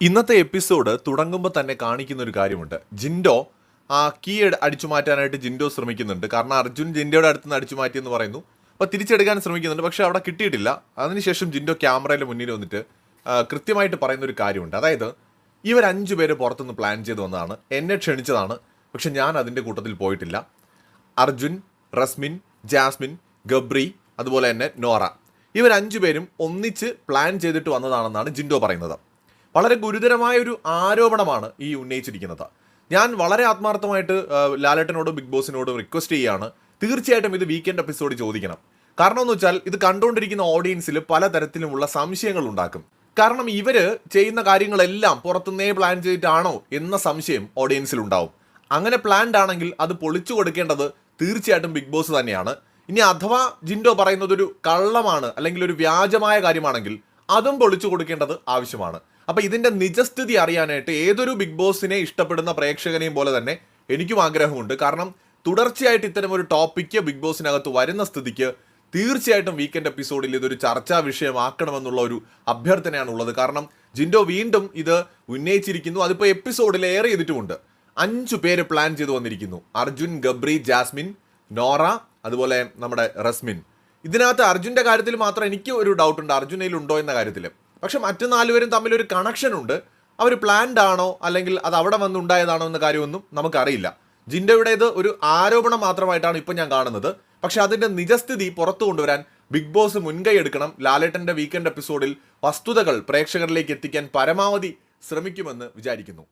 ഇന്നത്തെ എപ്പിസോഡ് തുടങ്ങുമ്പോൾ തന്നെ കാണിക്കുന്ന ഒരു കാര്യമുണ്ട്. ജിൻഡോ ആ കീ അടിച്ചു മാറ്റാനായിട്ട് ജിൻഡോ ശ്രമിക്കുന്നുണ്ട്. കാരണം അർജുൻ ജിൻഡോയുടെ അടുത്ത് നിന്ന് അടിച്ചു മാറ്റിയെന്ന് പറയുന്നു. അപ്പോൾ തിരിച്ചെടുക്കാൻ ശ്രമിക്കുന്നുണ്ട്. പക്ഷേ അവിടെ കിട്ടിയിട്ടില്ല. അതിനുശേഷം ജിൻഡോ ക്യാമറയുടെ മുന്നിൽ വന്നിട്ട് കൃത്യമായിട്ട് പറയുന്ന ഒരു കാര്യമുണ്ട്. അതായത് ഇവർ അഞ്ചു പേര് പുറത്തുനിന്ന് പ്ലാൻ ചെയ്ത് വന്നതാണ്. എന്നെ ക്ഷണിച്ചതാണ്. പക്ഷെ ഞാൻ അതിന്റെ കൂട്ടത്തിൽ പോയിട്ടില്ല. അർജുൻ റസ്മിൻ ജാസ്മിൻ ഗബ്രി അതുപോലെ തന്നെ നോറ. ഇവർ അഞ്ചുപേരും ഒന്നിച്ച് പ്ലാൻ ചെയ്തിട്ട് വന്നതാണെന്നാണ് ജിൻഡോ പറയുന്നത്. വളരെ ഗുരുതരമായ ഒരു ആരോപണമാണ് ഈ ഉന്നയിച്ചിരിക്കുന്നത്. ഞാൻ വളരെ ആത്മാർത്ഥമായിട്ട് ലാലേട്ടനോടും ബിഗ് ബോസിനോടും റിക്വസ്റ്റ് ചെയ്യുകയാണ്. തീർച്ചയായിട്ടും ഇത് വീക്കെൻഡ് എപ്പിസോഡ് ചോദിക്കണം. കാരണം എന്ന് വെച്ചാൽ ഇത് കണ്ടുകൊണ്ടിരിക്കുന്ന ഓഡിയൻസിൽ പലതരത്തിലുമുള്ള സംശയങ്ങൾ ഉണ്ടാക്കും. കാരണം ഇവർ ചെയ്യുന്ന കാര്യങ്ങളെല്ലാം പുറത്തുനിന്നേ പ്ലാൻ ചെയ്തിട്ടാണോ എന്ന സംശയം ഓഡിയൻസിൽ ഉണ്ടാവും. അങ്ങനെ പ്ലാൻഡ് ആണെങ്കിൽ അത് പൊളിച്ചു കൊടുക്കേണ്ടത് തീർച്ചയായിട്ടും ബിഗ് ബോസ് തന്നെയാണ്. ഇനി അഥവാ ജിൻഡോ പറയുന്നത് ഒരു കള്ളമാണ് അല്ലെങ്കിൽ ഒരു വ്യാജമായ കാര്യമാണെങ്കിൽ അതും പൊളിച്ചു കൊടുക്കേണ്ടത് ആവശ്യമാണ്. അപ്പൊ ഇതിന്റെ നിജസ്ഥിതി അറിയാനായിട്ട് ഏതൊരു ബിഗ് ബോസിനെ ഇഷ്ടപ്പെടുന്ന പ്രേക്ഷകനെയും പോലെ തന്നെ എനിക്കും ആഗ്രഹമുണ്ട്. കാരണം തുടർച്ചയായിട്ട് ഇത്തരം ഒരു ടോപ്പിക്ക് ബിഗ് ബോസിനകത്ത് വരുന്ന സ്ഥിതിക്ക് തീർച്ചയായിട്ടും വീക്കെൻഡ് എപ്പിസോഡിൽ ഇതൊരു ചർച്ചാ വിഷയമാക്കണമെന്നുള്ള ഒരു അഭ്യർത്ഥനയാണ് ഉള്ളത് കാരണം ജിൻഡോ വീണ്ടും ഇത് ഉന്നയിച്ചിരിക്കുന്നു. അതിപ്പോൾ എപ്പിസോഡിൽ ഏറെ ചെയ്തിട്ടുമുണ്ട്. അഞ്ചു പേര് പ്ലാൻ ചെയ്തു വന്നിരിക്കുന്നു. അർജുൻ ഗബ്രി ജാസ്മിൻ നോറ അതുപോലെ നമ്മുടെ റസ്മിൻ. ഇതിനകത്ത് അർജുന്റെ കാര്യത്തിൽ മാത്രം എനിക്ക് ഒരു ഡൗട്ട് ഉണ്ട്. അർജുനയിൽ ഉണ്ടോ എന്ന കാര്യത്തിൽ പക്ഷെ മറ്റു നാലുപേരും തമ്മിൽ ഒരു കണക്ഷൻ ഉണ്ട്. അവർ പ്ലാൻഡ് ആണോ? അല്ലെങ്കിൽ അത് അവിടെ വന്നുണ്ടായതാണോ എന്ന കാര്യമൊന്നും നമുക്കറിയില്ല. ജിൻഡോയുടേത് ഒരു ആരോപണം മാത്രമായിട്ടാണ് ഇപ്പം ഞാൻ കാണുന്നത്. പക്ഷെ അതിന്റെ നിജസ്ഥിതി പുറത്തു കൊണ്ടുവരാൻ ബിഗ് ബോസ് മുൻകൈ എടുക്കണം. ലാലേട്ടന്റെ വീക്കെൻഡ് എപ്പിസോഡിൽ വസ്തുതകൾ പ്രേക്ഷകരിലേക്ക് എത്തിക്കാൻ പരമാവധി ശ്രമിക്കുമെന്ന് വിചാരിക്കുന്നു.